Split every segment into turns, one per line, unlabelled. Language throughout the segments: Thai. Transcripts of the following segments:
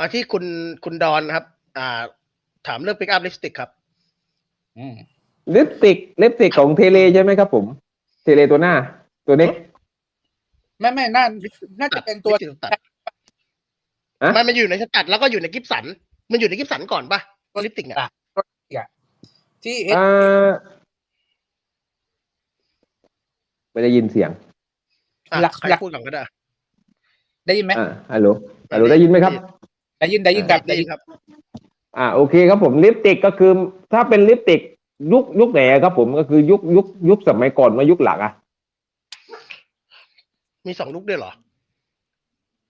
มาที่คุณคุณดอนครับ อ่า ถามเรื่องปิกอัพลิปสติกครับ
อืม
ลิปสติกลิปสติกของเทเลใช่ไหมครับผม เทเลตัวหน้า ตัวเล็ก
ไม่ไม่น่าน่าจะเป็นตัว
ลิปสติกตัด
ฮะ
มันมันอยู่ในสตัดแล้วก็อยู่ในกิฟสัน มันอยู่ในกิฟสันก่อนปะลิปสติกเนี่ย
ที่เอ
อ่าไม่ได้ยินเสียง
อะ
หลัก
ใคร
หลัก
พูดก่อนก็ได้
ได้ยินไหม
อ่าฮัลโหลฮัลโหลได้ยินไหมครับ
ได้ยินได้ยินครับ
ได้
ได้
ยิ
ยิ
น
น
ครับ
อ่าโอเคครับผมลิปสติกก็คือถ้าเป็นลิปสติกยุคยุคไหนอะครับผมก็คือยุคยุคยุคสมัยก่อนมายุคหลักอะ
มีสองลุกด้วยเหรอ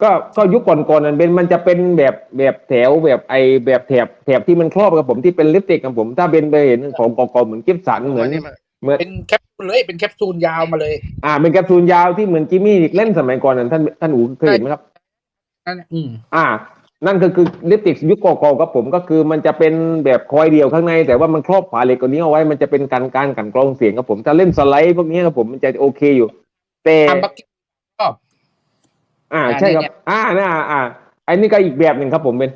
ก็ก็ยุคก่อนๆนั้นเป็นมันจะเป็นแบบแบบแถวแบบไอแบบแถบแถบที่มันครอบกับผมที่เป็นลิปสติกกับผม ถ้าเป็นไปเห็นของกองๆเหมือนกิฟสันเหมือน
วันนี้มา
เหมือน
เป็นแคปซูลเลยเป็นแคปซูลยาวมาเลย
อ่า เป็นแคปซูลยาวที่เหมือนจิมมี่เล่นสมัยก่อนนั้นท่านท่านอูเคยเห็นไหมครับ
นั่นอืม
อ่า นั่นก็คือลิปสติกยุคเก่าๆกับผมก็คือมันจะเป็นแบบคอยเดียวข้างใน แต่ว่ามันครอบฝาเหล็กตัวนี้เอาไว้มันจะเป็นการการกันกรองเสียงครับผม ถ้าเล่นสไลด์พวกนี้ครับผมมันจะโอเคอยู่ แต่
ทำบักกี้ก็
อ่า
อ่า
ใช่ครับ
เนี่ย
อ่าน่าอ่าไอ้นี่ก็อีกแบบหนึ่งครับผมเป็น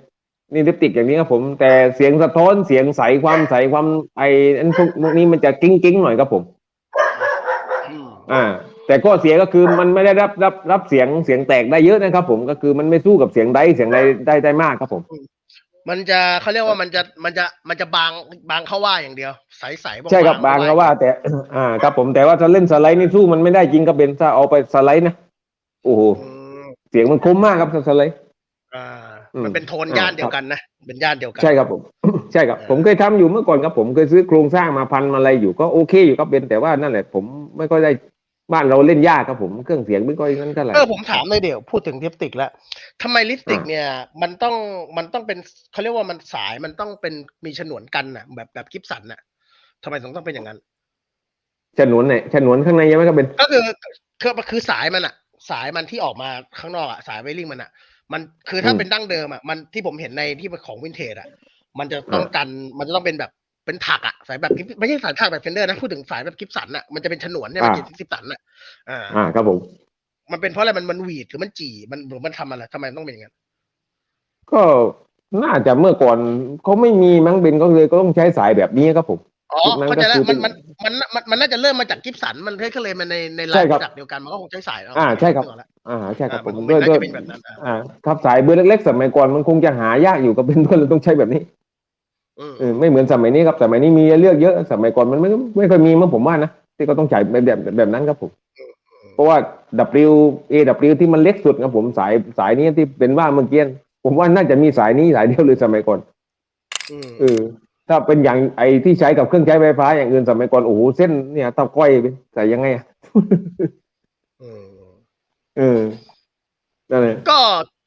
นี่ลิปสติกอย่างนี้ครับผม แต่เสียงสะท้อนเสียงใสความใสความไอ้อันพวกพวกนี้มันจะกิ้งกิ้งๆหน่อยครับผม
อืม
อ่า แต่ข้อเสียก็คือมันไม่ได้รับรับรับเสียงเสียงแตกได้เยอะนะครับผมก็คือมันไม่สู้กับเสียงไดเสียงใดได้ได้มากครับผม
มันจะเขาเรียกว่ามันจะมันจะมันจะบางบางเข้าว่าอย่างเดียว ใสใสๆ
ใช่ครับบางก็ว่า แต่ อ่าครับผมแต่ว่าถ้าเล่นสไลด์นี่สู้มันไม่ได้จริงครับเบนถ้าเอาไปสไลด์นะโอ้โห
อืม
เสียงมันคมมากครับถ้าสไลด์
อ่า
อืม
มันเป็นโทน
อ่า
ย่านเดียวกันนะเป็นย่านเดียวกัน
ใช่ครับผม ใช่ครับผมเคยทำอยู่เมื่อก่อนครับผมเคยซื้อโครงสร้างมาพันมาอะไรอยู่ก็โอเคอยู่ครับเบนแต่ว่านั่นแหละผมไม่ค่อยได้ บ้านเราเล่นยากครับผมเครื่องเสียงไม่ค่อยนั้นเท่าไหร่
เออผมถามเลยเดี๋ยวพูดถึงลิปสติกแล้วทำไมลิปสติก
อ่า
เนี่ยมันต้องมันต้องเป็นเขาเรียกว่ามันสายมันต้องเป็นมีฉนวนกันน่ะ แบบแบบกิฟสันน่ะทำไมถึงต้องเป็นอย่างนั้น
ฉนวนไหนฉนวนข้างในใช่ไหมครับเบน
ก็คือคือคือสายมันอะสายมันที่ออกมาข้างนอกอะสายไวริ่งมันอะมันคือถ้า
อืม
เป็นดั้งเดิมอะมันที่ผมเห็นในที่ของวินเทจอะมันจะต้อง
อ่า
กันมันจะต้องเป็นแบบ เป็นถักอะสายแบบกิฟไม่ใช่สายถักแบบเฟนเดอร์นะพูดถึงสายแบบกิฟสันอะมันจะเป็นฉนวนเนี่ยมันกิฟสันอะอ่า
อ่าครับผม
มันเป็นเพราะอะไรมันมันหวีดหรือมันจี่มันหรือมันทำอะไรทำไมต้องเป็นอย่างนั้น
ก็น่าจะเมื่อก่อนเขาไม่มีมั้งเบนก็เลยก็ต้องใช้สายแบบนี้ครับผม
อ๋อ
ยุคนั้น
เข้าใจแล้ว
ก็คือ
มันมันมันมันมันน่าจะเริ่มมาจากกิฟสันมันก็เลยมันในใน
ใช่
ลาย
ครับ
จักเดียวกันมันก็คงใช้สายเอ่า
ใช่ครับ
นึกออกแล้ว
อ่าใช่ครับ
อ่า
ผม
มัน
ด้วย
น่า
ด้วย
จะเป็นแบบนั้นอะ
อ่าครับสายเบอร์เล็กๆสมัยก่อนมันคงจะหายากอยู่ก็เป็นก็เลยต้องใช้แบบนี้
อืม
เออ ไม่เหมือนสมัยนี้ครับสมัยนี้มีให้เลือกเยอะสมัยก่อนมันไม่ไม่ค่อยมีมั้งผมว่านะที่ก็ต้องใช้แบบแบบแบบนั้นครับผมเพราะว่า W A W ที่มันเล็กสุดครับผมสายสายนี้ที่เป็นว่าเมื่อกี้ผมว่าน่าจะมีสายนี้สายเดียวเลยสมัยก่อน
อืม
เออถ้าเป็นอย่างไอที่ใช้กับเครื่องใช้ไฟฟ้าอย่างอื่นสมัยก่อนโอ้โหเส้นเนี่ยเท่าก้อยไปใส่ยังไงอะ
อืม
เออนั่นเลย
ก็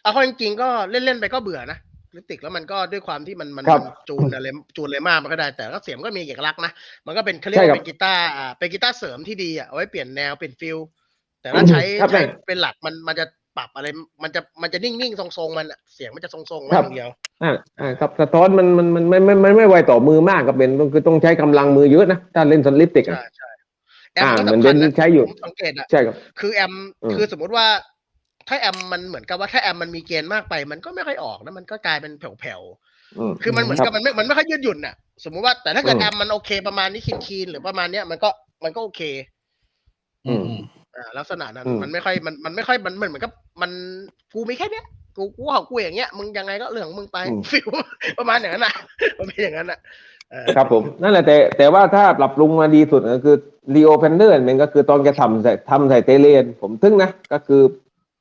เอาเข้าจริงๆก็เล่นๆไปก็เบื่อนะ ลิปสติกแล้วมันก็ด้วยความที่มันมัน
ครับ
มันจูนอะไรจูนอะไรมากมันก็ได้ แต่ก็เสียงก็มีเอกลักษณ์นะ มันก็เป็นเขาเรียก
ใช่ครั
ว่า
บ
เป็นกีตาร์อ่าเป็นกีตาร์เสริมที่ดีอะเอาไว้เปลี่ยนแนวเปลี่ยนฟิลแต่ถ้าใช้
ครับ
ใช้
ใช่
เป็นหลักมันมันจะปรับอะไร มันจะมันจะนิ่งๆทรงๆมันอะเสียงมันจะทรงๆไว้
ครับ
อย่างเดียว
อ่าอ่าครับสะท้อนมันมันมันไม่ไม่ไม่ไม่ไวต่อมือมากครับเป็นคือต้องใช้กำลังมือเยอะนะถ้าเล่นสลิปติก
ใช่
อะ
ใช่แอม
อ่า
ก็
เหมือน
สำคัญ
เบ
นะ
นใช้อยู่
ผมสังเกตอะ
ใช่ครับ
คือแอม
อืม
คือสมมุติว่า ถ้าแอมมันเหมือนกับว่าถ้าแอมมันมีเกณฑ์มากไป มันก็ไม่ค่อยออกนะมันก็กลายเป็นแผ่ว
อืม
ๆคือมันเหมือน
ค
กั
รั
บบมันไม่มันไม่ค่อยยืดหยุ่นอะ สมมุติว่าแต่ถ้าเกิด
อืม
แอมมันโอเคประมาณนี้คีนคีนๆหรือประมาณเนี้ยมันก็มันก็โอเค
อืมอืม
อ่าลักษณะนั้น
อืม
มันไม่ค่อยมันมันไม่ค่อยมันมันเหมือนกับมันกูมีแค่เนี้ยกูกูเอากูอย่างเงี้ยมึงยังไงก็เรื่องของมึงไปฟิลประมาณอย่างนั้นอะมันเป็นอย่างนั้นอะเออ
ครับผมนั่นแหละแต่แต่ว่าถ้าปรับปรุงมาดีสุดก็คือลีโอแพนเดอร์มันก็คือตอนแกทำใส่ทำใส่เตเลนผมทึ่งนะ ก็คือ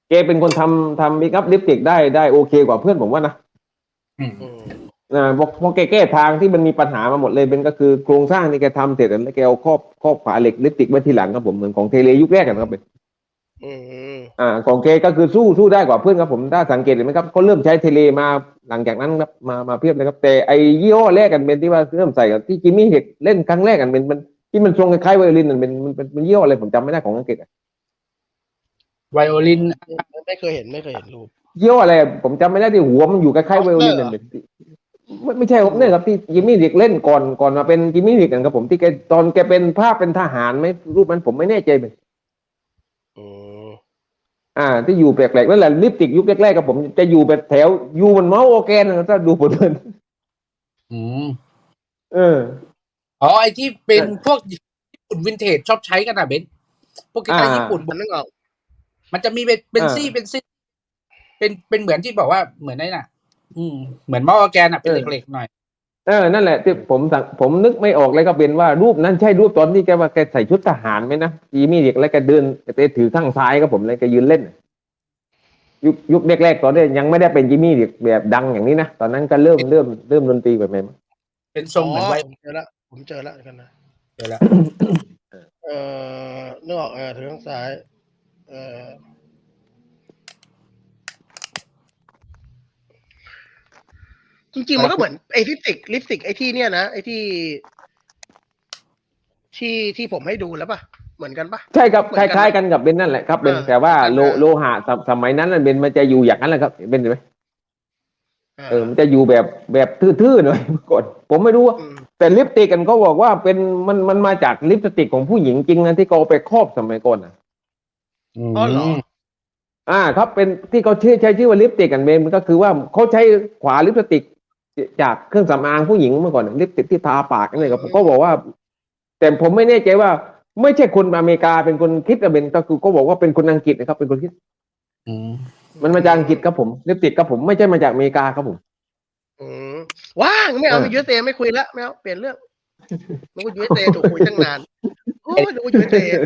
แกเป็นคนทำทำมิกับลิปติกได้ได้โอเคกว่าเพื่อนผมว่านะ
อืม
อืม
นะเพราะเพราะแกแก้ทางที่มันมีปัญหามาหมดเลยเป็นก็คือโครงสร้างที่แกทำเสร็จแล้วแกเอาครอบครอบฝาเหล็กลิปติกไว้ทีหลังครับผมเหมือนของเทเลยุคแรกกันครับเป็น
อืม
อ่าของแกก็คือสู้สู้ได้กว่าเพื่อนครับผมถ้าสังเกตเห็นไหมครับเขาเริ่มใช้เทเลมาหลังจากนั้นครับมามาเพียบเลยครับ แต่ไอยี่ห้อแรกกันเป็นที่ว่าเริ่มใส่กับที่จิมมี่เฮกเล่นครั้งแรกกันเป็นมันที่มันทรงคล้ายๆไวโอลินมันเป็นมันเป็นมันยี่ห้ออะไรผมจำไม่ได้ของอังกฤษอะ
ไวโอลิน
ไม่เคยเห็นไม่เคยเห็นรูป
ยี่ห้ออะไร ผมจำไม่ได้ที่หัวมันอยู่คล้ายๆไวโอลินนั่นเป็นไม่ไม่ใช่ครับเนี่ยครับที่จิมมี่เฮกเล่นก่อนก่อนมาเป็นจิมมี่เฮกกันครับผมที่แกตอนแกเป็นภาพเป็นทหารไหมรูปมันผมไม่แน่ใจเป็น
อืม
อ่า ที่อยู่แปลกๆนั่นแหละลิปสติกยุคแรกๆกับผมจะอยู่แบบแถวอยู่มันเมาส์โอแกนนะถ้าดูผลเดิน
อืม
เออ
อ๋อไอที่เป็น
เออ
พวกญี่ปุ่นวินเทจชอบใช้กันอะเบนซ์พวกกีตาร์
อ่า
ญี่ปุ่น
มันนึกออก
มันจะมีเป็นเป็น
อ่า
ซี่เป็นซี่เป็นเป็นเหมือนที่บอกว่าเหมือนไอ้น่ะ อืม เหมือนหม้อออร์แกนอะเป็นเหล็กๆหน่อย
เออนั่นแหละที่ผมสั่งผมนึกไม่ออกเลยก็เป็นว่ารูปนั้นใช่รูปตอนที่แกว่าแกใส่ชุดทหารไหมนะจีมี่เด็กแล้วแกเดินแกถือข้างซ้ายก็ผมเลยแกยืนเล่นยุคยุคแรกๆตอนนี้ยังไม่ได้เป็นจิมี่เด็กแบบดังอย่างนี้นะตอนนั้นก็เริ่มเริ่มเริ่มดนตรีแบบใหม่
เป็นทรงเหมือนไว้
ผมเจอละผมเจอละเดี๋ยวกันนะ
เดี๋ยวละ
เอ่อนึกออกเออถือข้างซ้าย เอ่อ จริงๆมันก็เหมือนไอ้ลิปสติกลิปสติกไอ้ที่เนี่ยนะไอ้ที่ ที่ที่ผมให้ดูแล้วป่ะเหมือนกันป่ะ
ใช่ครับ
เหมื
ค
อนกัน
ล้ายๆกันกับเบนนั่นแหละครับเป็น
เออ
แต่ว่า
เหมื
โล
อนกัน
โลหะสมสมัยนั้นน่ะเบนมันจะอยู่อย่างนั้นแหละครับเบนเห็นไหมเออมันจะอยู่แบบแบบทื่อๆหน่อยเมื่อก่อนผมไม่รู้ว่า
อืม
แต่ลิปสติกกันเขาบอกว่าเป็นมันมันมาจากลิปสติกของผู้หญิงจริงนะที่เขาเอาไปครอบสมัยก่อนนะ
อ๋อเหรอ
อ่าครับเป็นที่เขาชื่อใช้ชื่อว่าลิปสติกกันเบนมันก็คือว่าเขาใช้ขวาลิปสติก จากเครื่องสำอางผู้หญิงเมื่อก่อนลิปสติกที่ทาปากอะไรกับเขาบอกว่า แต่ผมไม่แน่ใจว่า ไม่ใช่คนอเมริกาเป็นคนคิดอะเบนก็คือเขาบอกว่าเป็นคนอังกฤษนะครับ เป็นคนคิด
อืม
มันมาจากอังกฤษครับผมลิปสติกครับผมไม่ใช่มาจากอเมริกาครับผม
อืมว่างไม่เอา
เออ
ไปยูเอสเไม่คุยละไม่เอาเปลี่ยนเรื่องนึกว่ายูเอสถูกคุยตั้งนานโอ้ยนึกว่ายูเอส